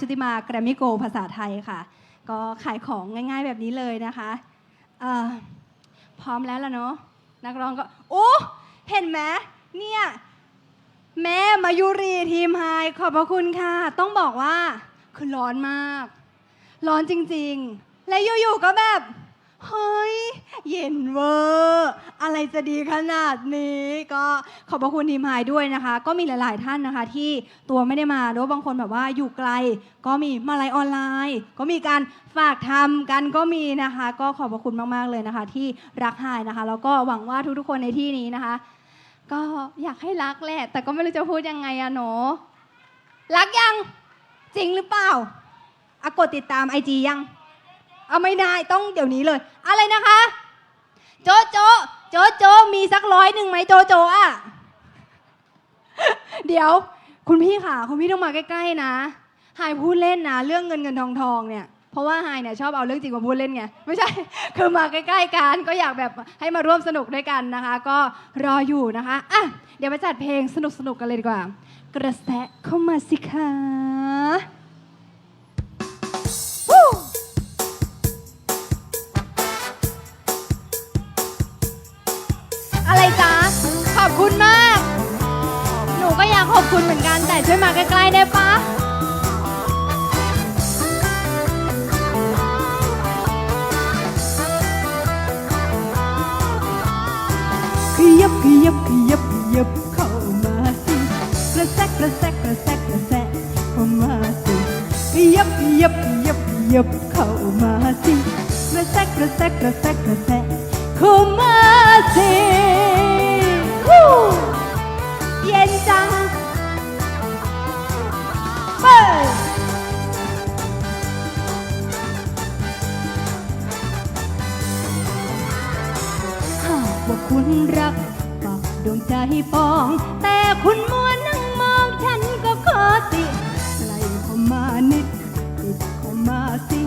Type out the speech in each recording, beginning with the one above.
ชุติมาแกรมมิโกภาษาไทยค่ะ ก็ขายของง่ายๆแบบนี้เลยนะคะพร้อมแล้วล่ะเนาะนักร้องก็โอ้เห็นไหมเนี่ยแม่มายุรีทีมไฮขอบพระคุณค่ะ ต้องบอกว่าคือร้อนมาก ร้อนจริงๆ และอยู่ๆก็แบบ เฮ้ย เย็นเวอร์อะไรจะดีขนาดนี้ ก็ขอบพระคุณทีมไฮด้วยนะคะ ก็มีหลาย ๆ ท่านนะคะ ที่ตัวไม่ได้มาหรือว่าบางคนแบบว่าอยู่ไกล ก็มีมาไลออนไลน์ ก็มีการฝากทำกันก็มีนะคะ ก็ขอบพระคุณมาก ๆ เลยนะคะ ที่รักไฮนะคะ แล้วก็หวังว่าทุก ๆ คนในที่นี้นะคะ ก็อยากให้รักแหละ แต่ก็ไม่รู้จะพูดยังไงอะหนูรักยังจริงหรือเปล่าอากดติดตามไอจียัง เอาไม่ได้ต้องเดี๋ยวนี้เลย อะไรนะคะ โจโจโจโจมีสักร้อยหนึ่งไหมโจโจอะ เดี๋ยว คุณพี่ค่ะ คุณพี่ต้องมาใกล้ๆนะไฮายพูดเล่นนะเรื่องเงินเงินทองทองเนี่ยเพราะว่าไฮเนี่ยชอบเอาเรื่องจริงมาพูดเล่นไงไม่ใช่ คือมาใกล้ๆกันก็อยากแบบให้มาร่วมสนุกด้วยกันนะคะ ก็รออยู่นะคะอะเดี๋ยวมาจัดเพลงสนุกๆกันเลยดีกว่า กระแสเข้ามาสิคะ อะไรจ๊ะ ขอบคุณมาก หนูก็อยากขอบคุณเหมือนกัน แต่ช่วยมาใกล้ๆได้ปะขยับขยับขยับขยับเข้ามาสิกระแซกกระแซกกระแซกกระแซกเข้ามาสิขยับขยับขยับขยับเข้ามาสิกระแซกกระแซกกระแซกกระแซก เข้ามาสิวู้เย็นจังเปิดหากว่าคุณรักฝากดวงใจปอง แต่คุณมัวนั่งมองฉันก็ขอสิไล่เข้ามานิดติดเข้ามาสิ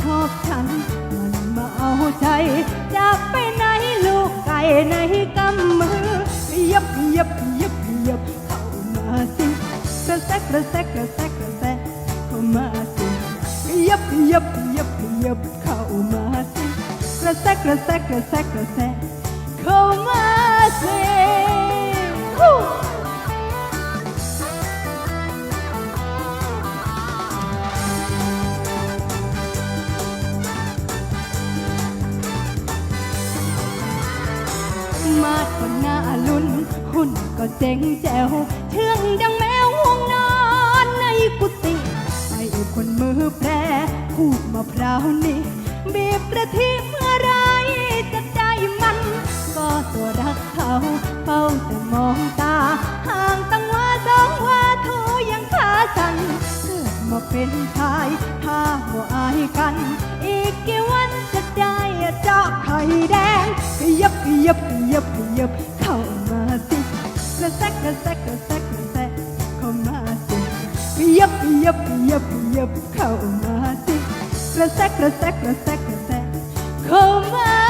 ชอบฉัน มันมาเอาใจ จะไปไหนลูกไก่ในกำมือยับยับยับยับเข้ามาสิกระแซกกระแซกกระแซกกระแซกเข้ามาสิยับยับยับยับเข้ามาสิกระแซกกระแซกกระแซกกระแซกเข้ามาสิ มาดก็หน้าลุ้น หุ่นก็เจ๋งแจ๋วเชื่องดังแมวห่วงนอนในกุฏิไอ้คนมือแปรพูดมาพร้าวนี่บีบกระทิเมื่อไรจะได้มัน ก็ตัวรักเขาเฝ้าแต่มองตา ห่างตั้งว่าสองว่าโทยังขาสั่นเกิดมาเป็นชาย ถ้าหัวอายกัน อีกกี่วันจะได้ เจาะไข่แดงขยับขยับขยับขยับเข้ามาสิกระแซกกระแซกกระแซกกระแซกเข้ามาสิขยับขยับขยับขยับเข้ามาสิกระแซกกระแซกกระแซกกระแซกเข้ามา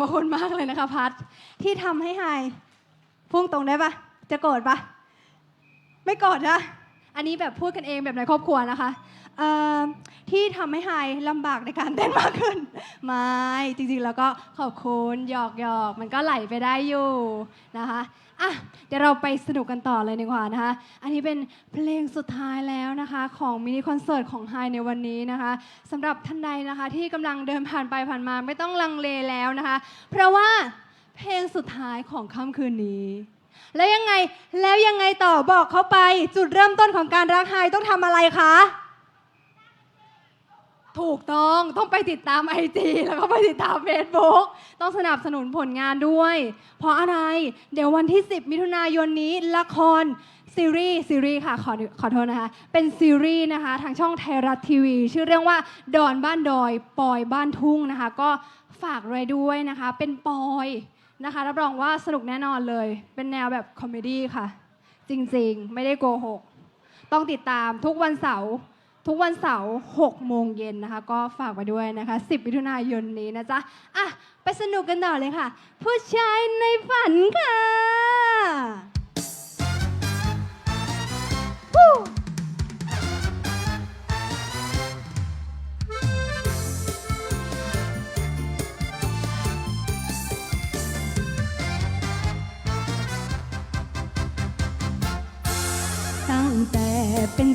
พระคุณมากเลยนะคะพัดที่ทำให้ไฮพุ่งตรงได้ปะจะโกรธปะไม่โกรธนะ อันนี้แบบพูดกันเองแบบในครอบครัวนะคะที่ทำให้ไฮลำบากในการเต้นมากขึ้น ไม่จริงๆแล้วก็ขอบคุณหยอกหยอกมันก็ไหลไปได้อยู่นะคะอะเดี๋ยวเราไปสนุกกันต่อเลยดีกว่านะคะ อันนี้เป็นเพลงสุดท้ายแล้วนะคะของมินิคอนเสิร์ตของไฮในวันนี้นะคะสำหรับท่านใดนะคะที่กำลังเดินผ่านไปผ่านมาไม่ต้องลังเลแล้วนะคะ เพราะว่าเพลงสุดท้ายของค่ำคืนนี้ แล้วยังไงแล้วยังไงต่อบอกเขาไปจุดเริ่มต้นของการรักไฮต้องทำอะไรคะ ถูกต้องต้องไปติดตาม IG แล้วก็ไปติดตาม Facebook ต้องสนับสนุนผลงานด้วย เพราะอะไร เดี๋ยววันที่ 10 มิถุนายนนี้ละครซีรีส์ซีรีส์ค่ะขอขอโทษนะคะ เป็นซีรีส์นะคะ ทางช่องไทยรัฐทีวี ชื่อเรื่องว่า ดอนบ้านดอย ปอยบ้านทุ่งนะคะ ก็ฝากไว้ด้วยนะคะ เป็นปอย นะคะรับรองว่าสนุกแน่นอนเลย เป็นแนวแบบคอมเมดี้ค่ะ จริงๆ ไม่ได้โกหก ต้องติดตามทุกวันเสาร์ทุกวันเสาร์6โมงเย็นนะคะ ก็ฝากไว้ด้วยนะคะ 10มิถุนายนนี้นะจ๊ะอะ ไปสนุกกันต่อเลยค่ะ ผู้ชายในฝันค่ะ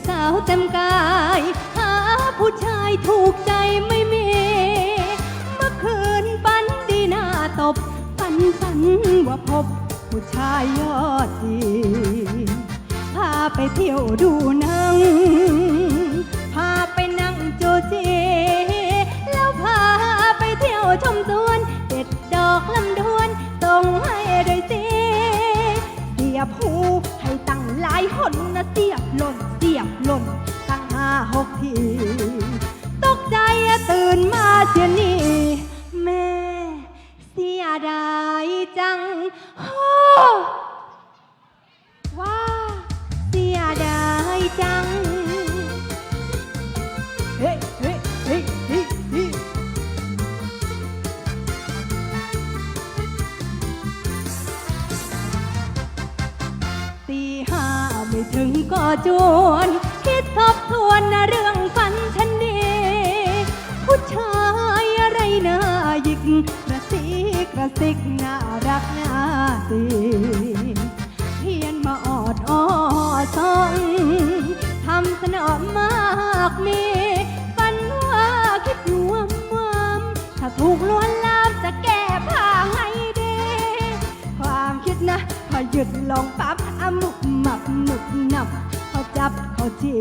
สาวเต็มกาย หาผู้ชายถูกใจไม่มี เมื่อคืนฝันดีหน้าตบฝันฝันว่าพบผู้ชายยอดดีพาไปเที่ยวดูหนัง พาไปนั่งโจเจ แล้วพาไปเที่ยวชมสวนเด็ดดอกลำดวนส่งให้ด้วยสิเสียบหูให้ตั้งหลายหนนะเสียบหล่น ล่นตั้งห้าหกที ตกใจอะตื่นมาเสียนี่แม่เสียดายจังโอ้ว้าเสียดายจัง เฮ้เฮ้เฮ้เฮ้เฮ้ตีห้าไม่ถึงก็จวน กระซิกน่ารักน่าตีเพียนมาออดอ้อซองทำสนอมมากมีฝันว่าคิดรวมวามถ้าถูกลวนลามจะแก้ผ้าให้ดีความคิดนะพอหยุดลงปั๊บอะมุกหมับหนุบหนับเขาจับเขาจี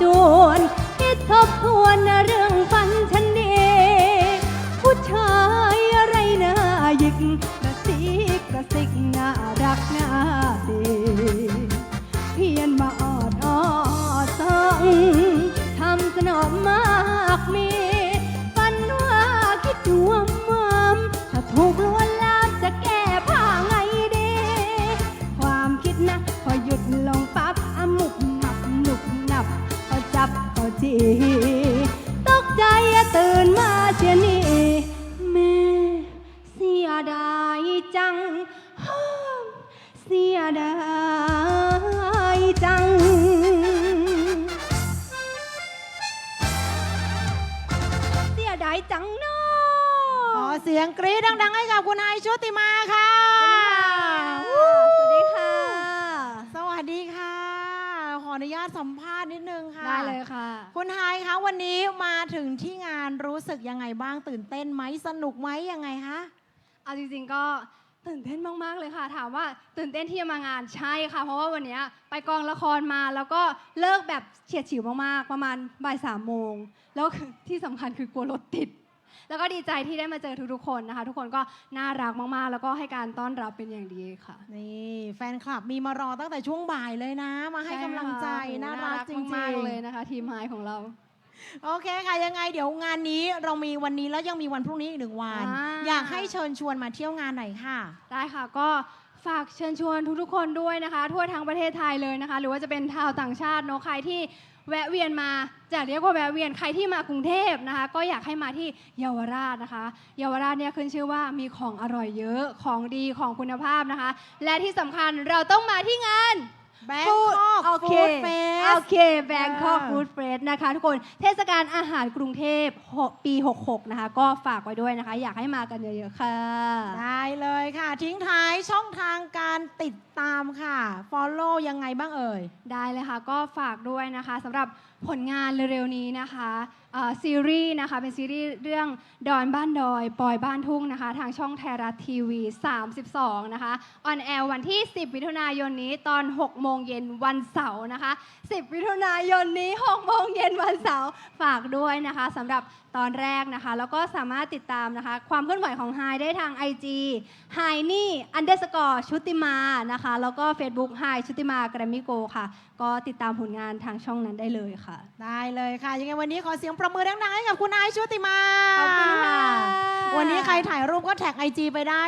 จวนคิดทบทวนเรื่องฝันฉัน กรี๊ดดังๆ ให้กับคุณไอชุติมาค่ะ สวัสดีค่ะ สวัสดีค่ะ ขออนุญาตสัมภาษณ์นิดนึงค่ะ ได้เลยค่ะ คุณไฮายคะวันนี้มาถึงที่งานรู้สึกยังไงบ้างตื่นเต้นไหมสนุกไหมยังไงคะเอาจริงๆก็ตื่นเต้นมาก ๆ เลยค่ะ ถามว่าตื่นเต้นที่จะมางานใช่ค่ะ เพราะว่าวันเนี้ยไปกองละครมาแล้วก็เลิกแบบเฉียดฉิวมาก ๆ ประมาณบ่ายสามโมง แล้วคือที่สำคัญคือกลัวรถติด แล้วก็ดีใจที่ได้มาเจอทุกๆคนนะคะ ทุกคนก็น่ารักมากๆ แล้วก็ให้การต้อนรับเป็นอย่างดีค่ะ นี่แฟนคลับมีมารอตั้งแต่ช่วงบ่ายเลยนะ มาให้กำลังใจช่ค่ะน่ารักจริงมากๆๆเลยนะคะ ทีมไฮของเราโอเคค่ะยังไงเดี๋ยวงานนี้เรามีวันนี้แล้วยังมีวันพรุ่งนี้อีกหนึ่งวันอ่าอยากให้เชิญชวนมาเที่ยวงานหน่อยค่ะ ได้ค่ะก็ฝากเชิญชวนทุกๆคนด้วยนะคะ ทั่วทั้งประเทศไทยเลยนะคะ หรือว่าจะเป็นชาวต่างชาติเนอะใครที่ แวะเวียนมาจะเรียกว่าแวะเวียนใครที่มากรุงเทพนะคะ ก็อยากให้มาที่เยาวราชนะคะ เยาวราชเนี่ยขึ้นชื่อว่ามีของอร่อยเยอะของดีของคุณภาพนะคะ และที่สำคัญเราต้องมาที่งาน Bangkok โอเค Food Fest โอเค Bangkok อ่า Food Fest นะคะทุกคนเทศกาลอาหารกรุงเทพ6ปี 66 นะคะ ก็ฝากไว้ด้วยนะคะ อยากให้มากันเยอะๆ ค่ะ ได้เลยค่ะ ทิ้งท้ายช่องทางการติดตามค่ะ Follow ยังไงบ้างเอ่ย ได้เลยค่ะ ก็ฝากด้วยนะคะสำหรับผลงานเร็วๆนี้นะคะ เอ่อซีรีส์นะคะเป็นซีรีส์เรื่องดอนบ้านดอยปอยบ้านทุ่งนะคะ ทางช่องไทยรัฐทีวี 32 นะคะออนแอร์วันที่ 10 มิถุนายนนี้ตอน 6 โมงเย็นวันเสาร์นะคะ 10 มิถุนายนนี้ 6 โมงเย็นวันเสาร์ฝากด้วยนะคะสำหรับตอนแรกนะคะ แล้วก็สามารถติดตามนะคะ ความเคลื่อนไหวของไฮได้ทาง IG h i n y underscore ชุติมานะคะ แล้วก็ Facebook Hi ชุติมาแกรมมี่โกค่ะ ก็ติดตามผลงานทางช่องนั้นได้เลยค่ะ ได้เลยค่ะ ยังไงวันนี้ขอเสียงประมือดังๆให้กับคุณนายชุติมาขอบคุณค่ะวันนี้ใครถ่ายรูปก็แท็กไอจีไปได้